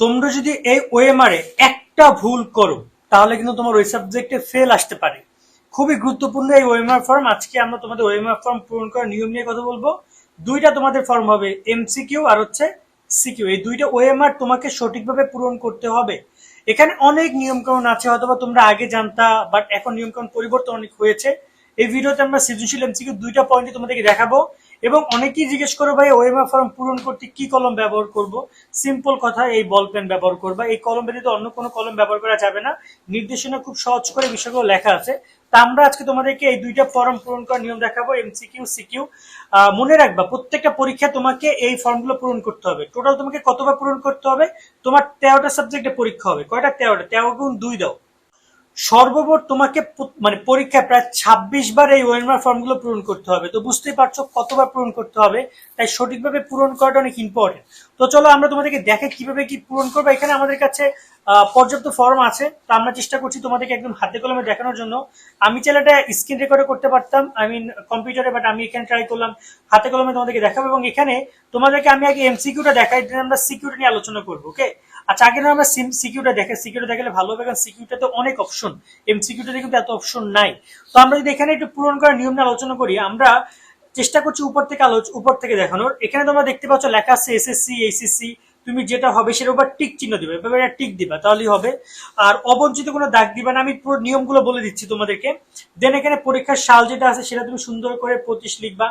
তোমরা যদি এই ওএমআরে একটা ভুল করো, তাহলে কিন্তু তোমার ওই সাবজেক্টে ফেল আসতে পারে। খুবই গুরুত্বপূর্ণ এই ওএমআর ফর্ম আজকে আমরা তোমাদের ওএমআর ফর্ম পূরণ করার নিয়ম নিয়ে কথা বলব। দুইটা তোমাদের ফর্ম হবে এমসিকিউ আর হচ্ছে সিকিউ এই দুইটা ওএমআর তোমাকে সঠিকভাবে পূরণ করতে হবে। এখানে অনেক নিয়মকানুন আছে, হয়তোবা তোমরা আগে জানতা বাট এখন নিয়মকানুন পরিবর্তন অনেক হয়েছে। এই ভিডিওতে আমরা সৃজনশীল এমসিকিউ দুইটা পয়েন্টে তোমাদেরকে দেখাবো। এবং অনেকেই জিজ্ঞেস করো, ভাই ওএমআর ফর্ম পূরণ করতে কি কলম ব্যবহার করব? সিম্পল কথা, এই বল পেন ব্যবহার করবা। এই কলম ব্যতীত অন্য কোনো কলম ব্যবহার করা যাবে না, নির্দেশনা খুব সহজ করে বিষয়গুলো লেখা আছে। তা আমরা আজকে তোমাদেরকে এই দুইটা ফর্ম পূরণ করার নিয়ম দেখাবো এমসিকিউ সিকিউ মনে রাখবা, প্রত্যেকটা পরীক্ষা তোমাকে এই ফর্মগুলো পূরণ করতে হবে। টোটাল তোমাকে কতবার পূরণ করতে হবে? তোমার তেরোটা সাবজেক্টে পরীক্ষা হবে। কয়টা? তেরোটা। তেরো গুণ দুই দাও। সর্বমোট তোমাকে মানে পরীক্ষায় প্রায় ছাব্বিশ বার এই ওয়েলমার ফর্মগুলো পূরণ করতে হবে। তো বুঝতেই পারছ কতবার পূরণ করতে হবে, তাই সঠিকভাবে পূরণ করাটা অনেক ইম্পর্টেন্ট তো চলো আমরা তোমাদেরকে দেখে কীভাবে কি পূরণ করব। এখানে আমাদের কাছে পর্যাপ্ত ফর্ম আছে। তো আমরা চেষ্টা করছি তোমাদেরকে একদম হাতে কলমে দেখানোর জন্য। আমি চাইলে এটা স্ক্রিন রেকর্ডে করতে পারতাম আই মিন কম্পিউটারে বাট আমি এখানে ট্রাই করলাম, হাতে কলমে তোমাদেরকে দেখাবো এবং এখানে তোমাদেরকে আমি আগে এমসিকিউটা দেখাই দেন আমরা সিকিউরিটি নিয়ে আলোচনা করব ওকে আচ্ছা আগে আমরা সিম সিকিউটা দেখে সিকিউটা দেখালে ভালো হবে, কারণ সিকিউটাতে অনেক অপশন এমসিকিউটাতে কিন্তু এত অপশন নাই। তো আমরা যদি এখানে একটু পূরণ করার নিয়ম নিয়ে আলোচনা করি, আমরা চেষ্টা করছি উপর থেকে আলোচ উপর থেকে দেখানোর। এখানে তোমরা দেখতে পাচ্ছ লেখা আছে এসএসসি এইচএসসি তুমি যেটা হবে সেটার উপর টিক চিহ্ন দিবে। এভাবে টিক দিবা, তাহলেই হবে। আর অবঞ্চিত কোনো দাগ দিবা না, আমি পুরো নিয়মগুলো বলে দিচ্ছি তোমাদেরকে। দেন এখানে পরীক্ষার সাল যেটা আছে, সেটা তুমি সুন্দর করে পঁচিশ লিখবা।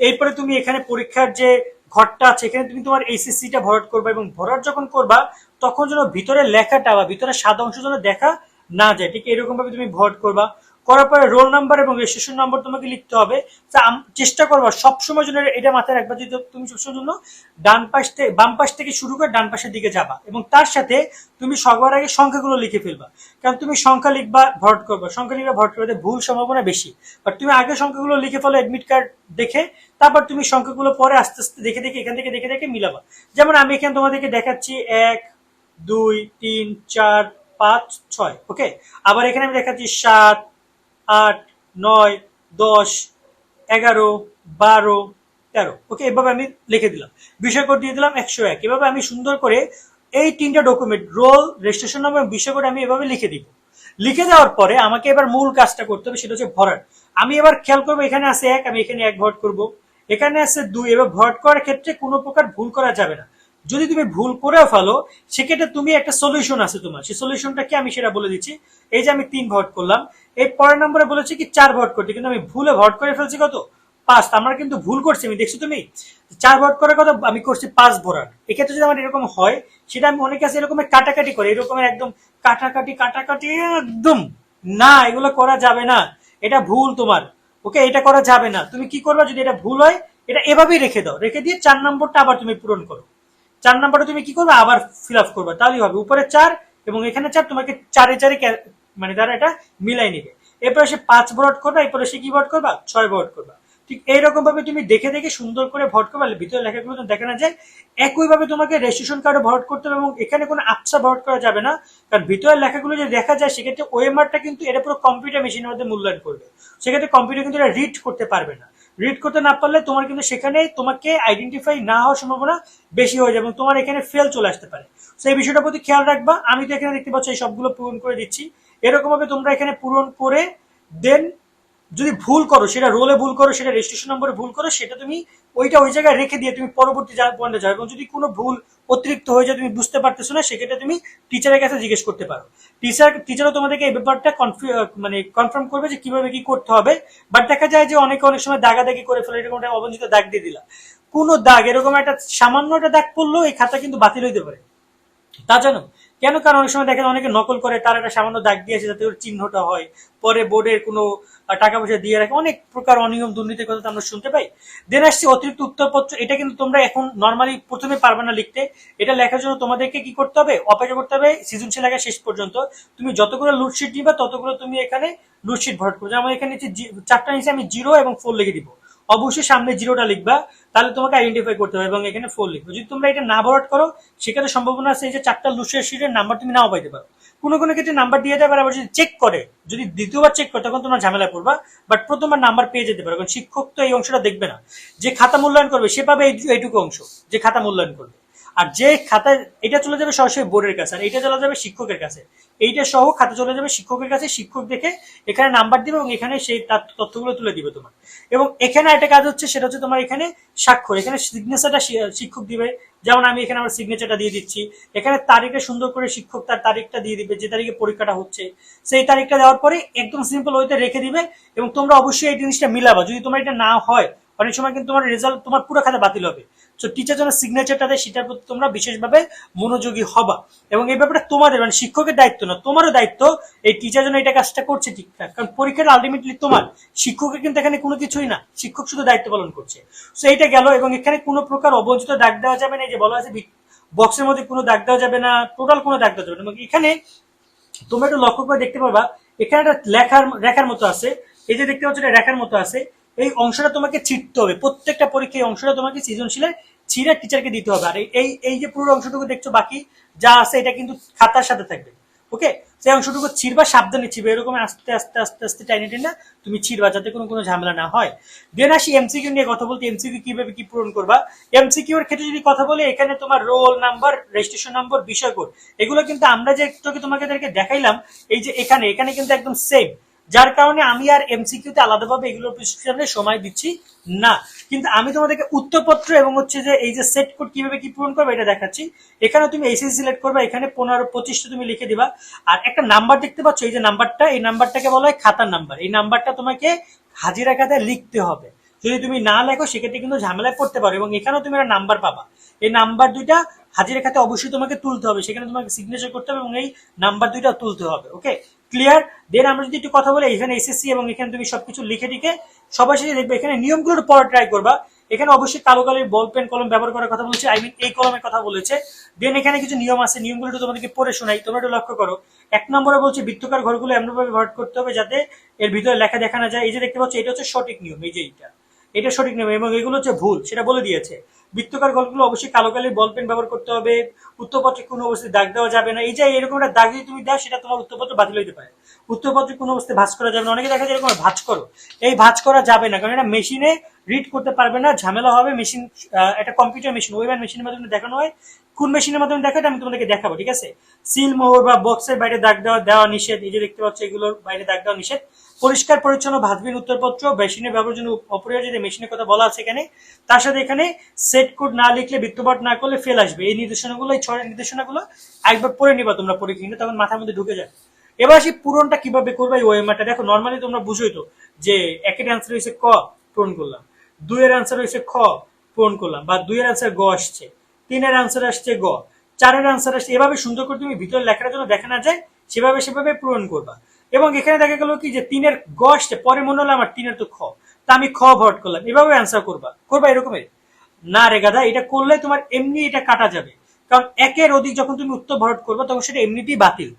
এরপরে তুমি এখানে পরীক্ষার যে ঘরটা আছে, এখানে তুমি তোমার এইচএসসিটা ভরাট করবা এবং ভরাট যখন করবা, তখন যেন ভিতরে লেখাটা বা ভিতরে সাদা অংশ যেন দেখা না যায়, ঠিক এরকম ভাবে তুমি ভরাট করবা। করার পরে রোল নাম্বার এবং রেজিস্ট্রেশন নাম্বার তোমাকে লিখতে হবে। তা চেষ্টা করবা সবসময় জন্য এটা মাথায় রাখবা যে তুমি সবসময় জন্য ডান পাশ থেকে বাম পাশ থেকে শুরু করে ডান পাশের দিকে যাবা এবং তার সাথে তুমি সবার আগে সংখ্যাগুলো লিখে ফেলবা। কারণ তুমি সংখ্যা লিখবা ভরাট করবা। সংখ্যা লিখবা ভরাট করবে ভুল সম্ভাবনা বেশি। বাট তুমি আগে সংখ্যাগুলো লিখে ফেলো অ্যাডমিট কার্ড দেখে, তারপর তুমি সংখ্যাগুলো পরে আস্তে আস্তে দেখে দেখে, এখান থেকে দেখে দেখে মিলাবা। যেমন আমি এখানে তোমাদেরকে দেখাচ্ছি এক, দুই, তিন, চার, পাঁচ, ছয় ওকে আবার এখানে আমি দেখাচ্ছি সাত আট, নয়, দশ, এগারো, বারো, তেরো। ওকে এভাবে আমি লিখে দিলাম। বিষয় কোড দিয়ে দিলাম একশো এক। এভাবে আমি সুন্দর করে এই তিনটা ডকুমেন্ট রোল রেজিস্ট্রেশন নাম্বার বিষয় কোড আমি এভাবে লিখে দিব। লিখে দেওয়ার পরে আমাকে এবার মূল কাজটা করতে হবে, সেটা হচ্ছে ভরাট। আমি এবার খেয়াল করব, এখানে আছে এক, আমি এখানে এক ভরাট করব। এখানে আছে দুই, এবার ভরাট করার ক্ষেত্রে কোনো প্রকার ভুল করা যাবে না। যদি তুমি ভুল করেও ফেলো, সেক্ষেত্রে তুমি একটা সলিউশন আছে তোমার। সেই সলিউশনটা কি আমি সেটা বলে দিচ্ছি। এই যে আমি তিন ভোট করলাম, এই পরের নম্বরে বলেছি কি চার ভোট করতে কিন্তু আমি ভুলে ভোট করে ফেলছি কত? পাঁচ। আমরা কিন্তু ভুল করছি আমি, দেখছ তুমি? চার ভোট করার কথা আমি করছি পাঁচ ভোটার। এক্ষেত্রে যদি আমার এরকম হয়, সেটা আমি অনেকে আছে এরকম কাটাকাটি করে, এরকমের একদম কাটাকাটি কাটাকাটি, একদম না, এগুলো করা যাবে না। এটা ভুল তোমার, ওকে? এটা করা যাবে না। তুমি কি করবে? যদি এটা ভুল হয়, এটা এভাবেই রেখে দাও। রেখে দিয়ে চার নম্বরটা আবার তুমি পূরণ করো। চার নাম্বারটা তুমি কি করবে? আবার ফিল আপ করবে। তাহলেই হবে। উপরে চার এবং এখানে চার তোমাকে চারে চারে মানে তারা এটা মিলাই নিবে। এরপরে সে পাঁচ ভোট করবা, এরপরে সে কি ভোট করবা? ছয় ভোট করবা। ঠিক এইরকম ভাবে তুমি দেখে দেখে সুন্দর করে ভোট করবা। ভিতরে লেখাগুলো দেখা না যায় একই ভাবে তোমাকে রেজিস্ট্রেশন কার্ডে ভোট করতে হবে এবং এখানে কোনো আপসা ভোট করা যাবে না। কারণ ভিতরের লেখাগুলো যদি দেখা যায়, সেক্ষেত্রে ওএমআরটা কিন্তু এটা পুরো কম্পিউটার মেশিনের মধ্যে মূল্যায়ন করবে। সেক্ষেত্রে কম্পিউটার কিন্তু এটা রিড করতে পারবে না। রিড করতে না পারলে তোমার কিন্তু সেখানে তোমাকে আইডেন্টিফাই না হওয়ার সম্ভাবনা বেশি হয়ে যাবে এবং তোমার এখানে ফেল চলে আসতে পারে। সেই বিষয়টার প্রতি খেয়াল রাখবা। আমি তো এখানে দেখতে পাচ্ছি, এই সবগুলো পূরণ করে দিচ্ছি। এরকমভাবে তোমরা এখানে পূরণ করে দেন যদি ভুল করো, সেটা রোলে ভুল করো, সেটা রেজিস্ট্রেশন নম্বরে ভুল করো, সেটা তুমি ওইটা ওই জায়গায় রেখে দিয়ে তুমি পরবর্তী পয়েন্টে যাও। এবং যদি কোনো ভুল অতিরিক্ত হয়ে যায়, তুমি বুঝতে পারতেছো না, সেক্ষেত্রে তুমি টিচারের কাছে জিজ্ঞেস করতে পারো। টিচার টিচারও তোমাদেরকে এই ব্যাপারটা মানে কনফার্ম করবে যে কীভাবে কি করতে হবে। বাট দেখা যায় যে অনেকে অনেক সময় দাগাদাগি করে ফেলে, এরকম একটা অবঞ্চিত দাগ দিয়ে দিলা কোনো দাগ, এরকম একটা সামান্য একটা দাগ পড়লেও এই খাতা কিন্তু বাতিল হইতে পারে। তা জানো? কেন? কারণ অনেক সময় দেখেন অনেকে নকল করে, তার একটা সামান্য দাগ দিয়েছে যাতে ওর চিহ্নটা হয়। পরে বোর্ডের কোনো টাকা পয়সা দিয়ে রাখে, অনেক প্রকার অনিয়ম দুর্নীতির কথা আমরা শুনতে পাই। দেন আসছে অতিরিক্ত উত্তরপত্র, এটা কিন্তু তোমরা এখন নর্মালি প্রথমে পারবে না লিখতে। এটা লেখার জন্য তোমাদেরকে কি করতে হবে? অপেক্ষা করতে হবে সৃজনশীল লেখা শেষ পর্যন্ত। তুমি যতগুলো লুটশিট নিবা, ততগুলো তুমি এখানে লুটশিট ভরাট করবে। যেমন এখানে চারটা নিচে আমি জিরো এবং ফোর লিখে দিব। অবশ্যই সামনে জিরোটা লিখবা, তাহলে তোমাকে আইডেন্টিফাই করতে হবে এবং এখানে ফোর লিখবে। যদি তোমরা এটা না ভরাট করো, সেক্ষেত্রে সম্ভাবনা আছে এই যে চারটা লুসের শিটের নাম্বার তুমি নাও পাইতে পারো। কোনো কোনো ক্ষেত্রে নাম্বার দিয়ে যাবে আবার যদি চেক করে, যদি দ্বিতীয়বার চেক করে, তখন তোমরা ঝামেলা পড়বা বাট প্রথমবার নাম্বার পেয়ে যেতে পারো, কারণ শিক্ষক তো এই অংশটা দেখবে না। যে খাতা মূল্যায়ন করবে, সে পাবে এইটুকু অংশ, যে খাতা মূল্যায়ন করবে। আর যে খাতায়, এটা চলে যাবে সরাসরি বোর্ডের কাছে, আর এটা চলে যাবে শিক্ষকের কাছে। এইটা সহ খাতা চলে যাবে শিক্ষকের কাছে, শিক্ষক দেখে এখানে নাম্বার দিবে এবং এখানে সেই তার তথ্যগুলো তুলে দিবে তোমার। এবং এখানে একটা কাজ হচ্ছে, সেটা হচ্ছে তোমার এখানে স্বাক্ষর, এখানে সিগনেচারটা শিক্ষক দিবে। যেমন আমি এখানে আমার সিগনেচারটা দিয়ে দিচ্ছি। এখানে তারিখটা সুন্দর করে শিক্ষক তার তারিখটা দিয়ে দিবে, যে তারিখে পরীক্ষাটা হচ্ছে। সেই তারিখটা দেওয়ার পরে একদম সিম্পল ওইতে রেখে দিবে এবং তোমরা অবশ্যই এই জিনিসটা মিলাবা। যদি তোমার এটা না হয় অনেক সময় কিন্তু তোমার রেজাল্ট তোমার পুরো খাতা বাতিল হবে। তো টিচার যেন সিগনেচারটা দেয়, সেটার প্রতি তোমরা বিশেষভাবে মনোযোগী হবা। এবং এই ব্যাপারটা তোমাদের মানে শিক্ষকের দায়িত্ব না, তোমারও দায়িত্ব এই টিচার যেন এটা কাজটা করছে ঠিকঠাক। কারণ পরীক্ষাটা আলটিমেটলি তোমার। শিক্ষকের কিন্তু এখানে কোনো কিছুই না, শিক্ষক শুধু দায়িত্ব পালন করছে। তো এইটা গেল, এবং এখানে কোনো প্রকার অবঞ্চিত দাগ দেওয়া যাবে না, এই যে বলা আছে বক্সের মধ্যে কোনো দাগ দেওয়া যাবে না টোটাল কোনো দাগ দেওয়া যাবে না। এবং এখানে তোমরা একটু লক্ষ্য করে দেখতে পারবা, এখানে একটা লেখার, রেখার মতো আছে। এই যে দেখতে পাচ্ছ, এটা রেখার মতো আছে। এই অংশটা তোমাকে ছিটতে হবে। প্রত্যেকটা পরীক্ষায় অংশটা তোমাকে সৃজনশীলের ছিঁড়ে টিচারকে দিতে হবে। আর এই এই যে পুরো অংশটুকু দেখছ বাকি, যা আছে এটা কিন্তু খাতার সাথে থাকবে। ওকে? সেই অংশটুকু ছিড়বা, সাবধানে ছিড়বে। এরকম আস্তে আস্তে আস্তে আস্তে টাইনে টেনে তুমি ছিড়বা যাতে কোনো কোনো ঝামেলা না হয়। দেন আসি এমসিকিউ নিয়ে কথা বলতে। এমসিকিউ কীভাবে কি পূরণ করবা? এমসিকিউ এর ক্ষেত্রে যদি কথা বলে, এখানে তোমার রোল নাম্বার রেজিস্ট্রেশন নাম্বার বিষয় কোড এগুলো কিন্তু আমরা যে তোমাকে দেখাইলাম, এই যে এখানে এখানে কিন্তু একদম সেম যার কারণে আমি আর এমসিকিউতে আলাদাভাবে এগুলোর সামনে সময় দিচ্ছি না। কিন্তু আমি তোমাদেরকে উত্তরপত্র এবং হচ্ছে যে এই যে সেট কোড কীভাবে কি পূরণ করবে এটা দেখাচ্ছি। এখানে তুমি এসএসসি সিলেক্ট করবে, এখানে পনেরো, পঁচিশটা তুমি লিখে দিবা। আর একটা নাম্বার দেখতে পাচ্ছ, এই যে নাম্বারটা এই নাম্বারটাকে বলা হয় খাতার নাম্বার এই নাম্বারটা তোমাকে হাজিরা খাতায় লিখতে হবে। যদি তুমি না লেখো, সেক্ষেত্রে কিন্তু ঝামেলায় পড়তে পারো এবং এখানেও তুমি একটা নাম্বার পাবা। এই নাম্বার দুইটা হাজিরা খাতে অবশ্যই তোমাকে তুলতে হবে। সেখানে তোমাকে সিগনেচার করতে হবে এবং এই নাম্বার দুইটা তুলতে হবে ওকে ক্লিয়ার দেন আমরা যদি একটু কথা বলি, এখানে এসএসসি এবং এখানে তুমি সবকিছু লিখে টিকে সবার শেষে দেখবে এখানে নিয়মগুলোর পরে ট্রাই করবা। এখানে অবশ্যই কালো কালের বল পেন কলম ব্যবহার করার কথা বলছে আই মিন এই কলমের কথা বলেছে। দেন এখানে কিছু নিয়ম আছে, নিয়মগুলো একটু তোমাদেরকে পড়ে শোনাই। তোমরা একটু লক্ষ্য করো। এক নম্বরে বলছে, বৃত্তকার ঘরগুলো এমনভাবে ভরাট করতে হবে যাতে এর ভিতরে লেখা দেখা না যায়। এই যে দেখতে পাচ্ছ, এটা হচ্ছে সঠিক নিয়ম, এই যে এইটা। এটা সঠিক নিয়ম এবং এগুলো হচ্ছে ভুল, সেটা বলে দিয়েছে। বৃত্তকার গল্পগুলো অবশ্যই কালো কালি বল পেন ব্যবহার করতে হবে, উত্তরপত্রে কোনো অবস্থায় দাগ দেওয়া যাবে না। এই যে এরকম একটা দাগ যদি তুমি দাও, সেটা তোমার উত্তরপত্র বাতিল হইতে পারে। উত্তরপত্রে কোনো অবস্থায় ভাঁজ করা যাবে না। অনেকে দেখা যায় এরকম ভাঁজ করো। এই ভাঁজ করা যাবে না, কারণ এটা মেশিনে রিড করতে পারবে না, ঝামেলা হবে মেশিন একটা কম্পিউটার মেশিন ওয়েব মেশিনের মাধ্যমে দেখানো হয়। কোন মেশিনের মাধ্যমে দেখাতে আমি তোমাদেরকে দেখাবো, ঠিক আছে? সিল মোহর বা বক্সের বাইরে দাগ দেওয়া দেওয়া নিষেধ, এই যে দেখতে পাচ্ছ, এগুলোর বাইরে দাগ দেওয়া নিষেধ। পরিষ্কার, পরিচ্ছন্ন ভাজবিন উত্তরপত্র মেশিনের ব্যবহারের জন্য অপরিহার্য যে মেশিনের কথা বলা আছে এখানে, তার সাথে এখানে সেট কোড না লিখলে বৃত্তপাঠ না করলে ফেল আসবে। এই নির্দেশনাগুলো, এই ছয় নির্দেশনাগুলো একবার পড়ে নিবা তোমরা পরীক্ষা তখন মাথার মধ্যে ঢুকে যায়। এবার সেই পূরণটা কীভাবে করবে এই ওএমআরটা দেখো নর্মালি তোমরা বুঝোই তো যে একের অ্যান্সার হয়েছে ক, পূরণ করলাম। দুইয়ের অ্যান্সার হয়েছে খ, পূরণ করলাম। বা দুইয়ের অ্যান্সার গ আসছে। তিনের অ্যান্সার আসছে গ। চারের অ্যান্সার আসছে। এভাবে সুন্দর করে তুমি ভিতরে লেখাটা জন্য দেখা না যায় সেভাবে সেভাবে পূরণ করবা। এবং এখানে দেখা গেল কি যে তিনের গ পরে মনে হলো আমার তিনের তো খ। তা আমি খ ভোট করলাম। এভাবে অ্যান্সার করবা। করবা এরকমের না রে গাদা এটা করলে তোমার এমনি এটা কাটা যাবে। কারণ একের অধিক যখন তুমি উত্তর ভরট করবে, তখন সেটা এমনিতেই বাতিল।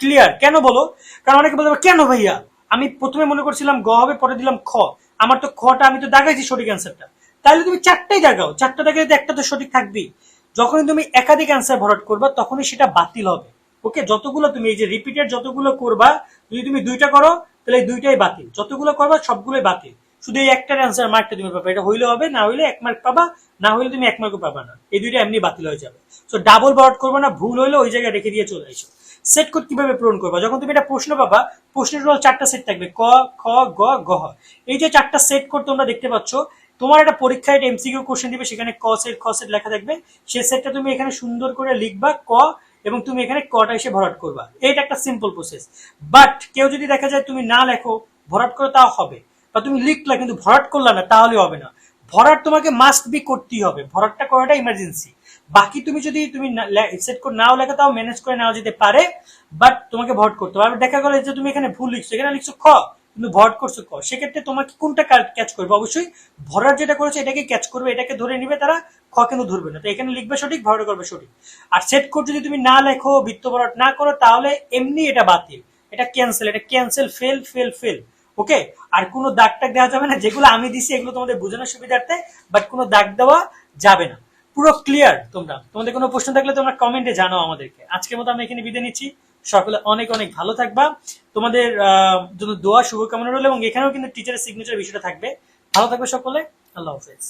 ক্লিয়ার কেন বলো? কারণ অনেকে বলতে কেন ভাইয়া? আমি প্রথমে মনে করছিলাম গ হবে, পরে দিলাম খ। আমার তো খটা আমি তো দাগাইছি সঠিক অ্যান্সারটা তাহলে তুমি চারটাই দাগাও। চারটা দাগাই একটা তো সঠিক থাকবেই। যখনই তুমি একাধিক অ্যান্সার ভরট করবা, তখনই সেটা বাতিল হবে। ওকে, যতগুলো তুমি এই যে রিপিটেড যতগুলো করবা, যদি তুমি দুইটা করো, তাহলে এই দুইটাই বাতিল। যতগুলো করবা, সবগুলোই বাতিল। শুধু এই একটার অ্যান্সার মার্কটা তুমি পাবা। এটা হইলে হবে, না হইলে এক মার্ক পাবা, না হইলে তুমি এক মার্কও পাবা না। এই দুইটা এমনি বাতিল হয়ে যাবে। সো ডাবল ভরাট করবে না, ভুল হইলে ওই জায়গায় রেখে দিয়ে চলে আসো। সেট কোড কীভাবে পূরণ করবা? যখন তুমি এটা প্রশ্ন পাবা, প্রশ্নের টোটাল চারটা সেট থাকবে। ক, খ, গ গ এই যে চারটা সেট কোড তোমরা দেখতে পাচ্ছ, তোমার একটা পরীক্ষায় একটা এমসিকিউ কোশ্চেন দিবে, সেখানে ক সেট খ সেট লেখা থাকবে। সেই সেটটা তুমি এখানে সুন্দর করে লিখবা, ক এবং তুমি এখানে কটা এসে ভরাট করবা। এইটা একটা সিম্পল প্রসেস বাট কেউ যদি দেখা যায় তুমি না লেখো, ভরাট করে তাও হবে। বা তুমি লিখলা কিন্তু ভরাট করলা না, তাহলে হবে না। ভরাট তোমাকে মাস্ট বি করতেই হবে। ভরাটটা করাটা ইমার্জেন্সি বাকি তুমি যদি তুমি সেট করে, নাও লেখা, তাও ম্যানেজ করে নেওয়া যেতে পারে। বাট তোমাকে ভট করতে হবে। দেখা গেল যে তুমি এখানে ভুল লিখছো। এখানে লিখছো খ। কিন্তু ভট করছ ক? সেক্ষেত্রে তোমাকে কোনটা ক্যাচ করবে? অবশ্যই ভরার যেটা করেছে এটাকে ক্যাচ করবে, এটাকে ধরে নিবে, তারা খ কেন ধরবে না? তো এখানে লিখবে সঠিক, ভরাট করবে সঠিক। আর সেট কোড যদি তুমি না লেখো, বৃত্ত ভরাট না করো, তাহলে এমনি এটা বাতিল। এটা ক্যান্সেল এটা cancel fail fail fail okay আর কোনো দাগ টাগ দেওয়া যাবে না, যেগুলো আমি দিছি, এগুলো তোমাদের বোঝানোর সুবিধার্থে বাট কোনো দাগ দেওয়া যাবে না। পুরো ক্লিয়ার তোমরা। তোমাদের কোনো প্রশ্ন থাকলে তোমরা কমেন্টে জানাও আমাদেরকে। আজকের মতো আমি এখানে বিদায় নিচ্ছি। সকলে অনেক অনেক ভালো থাকবা। তোমাদের জন্য দোয়া, শুভকামনা রইল এবং এখানেও কিন্তু টিচারের সিগনেচার বিষয়টা থাকবে। ভালো থাকবে সকলে। আল্লাহ হাফেজ।